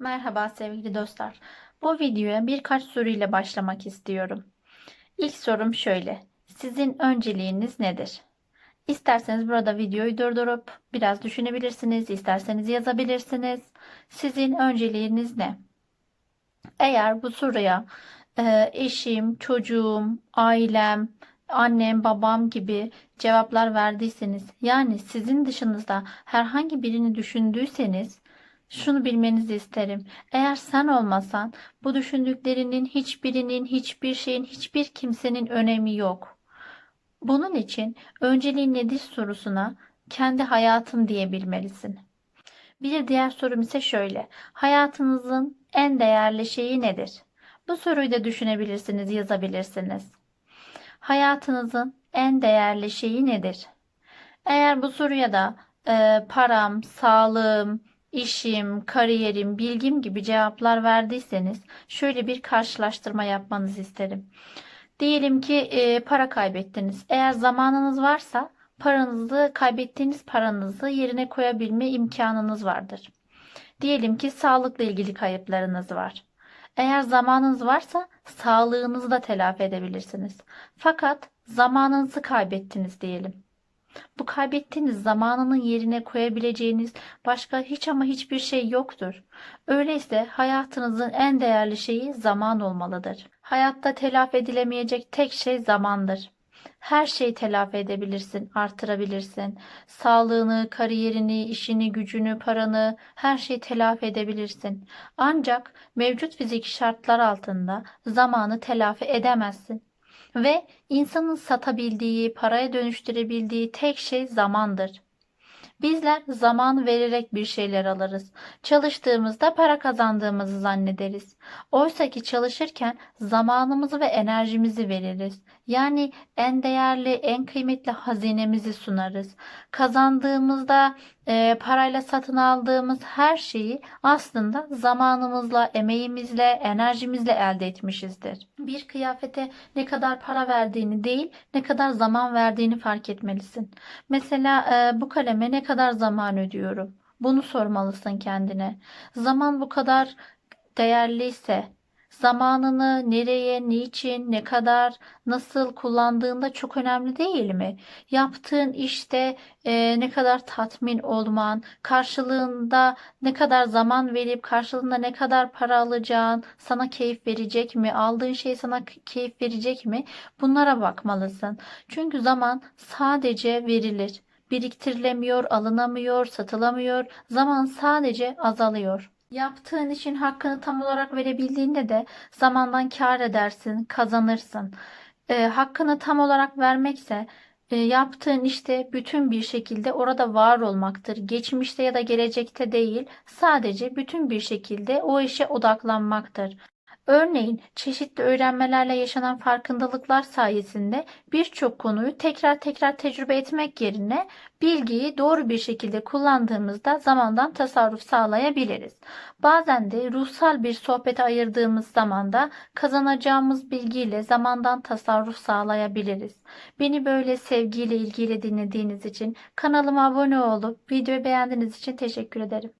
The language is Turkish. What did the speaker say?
Merhaba sevgili dostlar. Bu videoya birkaç soruyla başlamak istiyorum. İlk sorum şöyle. Sizin önceliğiniz nedir? İsterseniz burada videoyu durdurup biraz düşünebilirsiniz, isterseniz yazabilirsiniz. Sizin önceliğiniz ne? Eğer bu soruya e, eşim, çocuğum, ailem, annem, babam gibi cevaplar verdiyseniz, yani sizin dışınızda herhangi birini düşündüyseniz, şunu bilmenizi isterim. Eğer sen olmasan bu düşündüklerinin hiçbirinin, hiçbir şeyin, hiçbir kimsenin önemi yok. Bunun için önceliğin nedir sorusuna kendi hayatım diyebilmelisin. Bir diğer sorum ise şöyle. Hayatınızın en değerli şeyi nedir? Bu soruyu da düşünebilirsiniz, yazabilirsiniz. Hayatınızın en değerli şeyi nedir? Eğer bu soruya da e, param, sağlığım, işim, kariyerim, bilgim gibi cevaplar verdiyseniz şöyle bir karşılaştırma yapmanızı isterim. Diyelim ki e, para kaybettiniz. Eğer zamanınız varsa paranızı, kaybettiğiniz paranızı yerine koyabilme imkanınız vardır. Diyelim ki sağlıkla ilgili kayıplarınız var. Eğer zamanınız varsa sağlığınızı da telafi edebilirsiniz. Fakat zamanınızı kaybettiniz diyelim. Bu kaybettiğiniz zamanının yerine koyabileceğiniz başka hiç ama hiçbir şey yoktur. Öyleyse hayatınızın en değerli şeyi zaman olmalıdır. Hayatta telafi edilemeyecek tek şey zamandır. Her şeyi telafi edebilirsin, artırabilirsin. Sağlığını, kariyerini, işini, gücünü, paranı, her şeyi telafi edebilirsin. Ancak mevcut fiziki şartlar altında zamanı telafi edemezsin. Ve insanın satabildiği, paraya dönüştürebildiği tek şey zamandır. Bizler zaman vererek bir şeyler alırız. Çalıştığımızda para kazandığımızı zannederiz. Oysa ki çalışırken zamanımızı ve enerjimizi veririz. Yani en değerli, en kıymetli hazinemizi sunarız. Kazandığımızda e, parayla satın aldığımız her şeyi aslında zamanımızla, emeğimizle, enerjimizle elde etmişizdir. Bir kıyafete ne kadar para verdiğini değil, ne kadar zaman verdiğini fark etmelisin. Mesela e, bu kaleme ne kadar zaman ödüyorum? Bunu sormalısın kendine. Zaman bu kadar değerliyse, zamanını nereye, niçin, ne kadar, nasıl kullandığında çok önemli değil mi? Yaptığın işte e, ne kadar tatmin olman, karşılığında ne kadar zaman verip karşılığında ne kadar para alacağın, sana keyif verecek mi? Aldığın şey sana keyif verecek mi? Bunlara bakmalısın. Çünkü zaman sadece verilir. Biriktirilemiyor, alınamıyor, satılamıyor. Zaman sadece azalıyor. Yaptığın işin hakkını tam olarak verebildiğinde de zamandan kâr edersin, kazanırsın. Ee, hakkını tam olarak vermekse e, yaptığın işte bütün bir şekilde orada var olmaktır. Geçmişte ya da gelecekte değil, sadece bütün bir şekilde o işe odaklanmaktır. Örneğin çeşitli öğrenmelerle yaşanan farkındalıklar sayesinde birçok konuyu tekrar tekrar tecrübe etmek yerine bilgiyi doğru bir şekilde kullandığımızda zamandan tasarruf sağlayabiliriz. Bazen de ruhsal bir sohbete ayırdığımız zamanda kazanacağımız bilgiyle zamandan tasarruf sağlayabiliriz. Beni böyle sevgiyle ilgiyle dinlediğiniz için kanalıma abone olup videoyu beğendiğiniz için teşekkür ederim.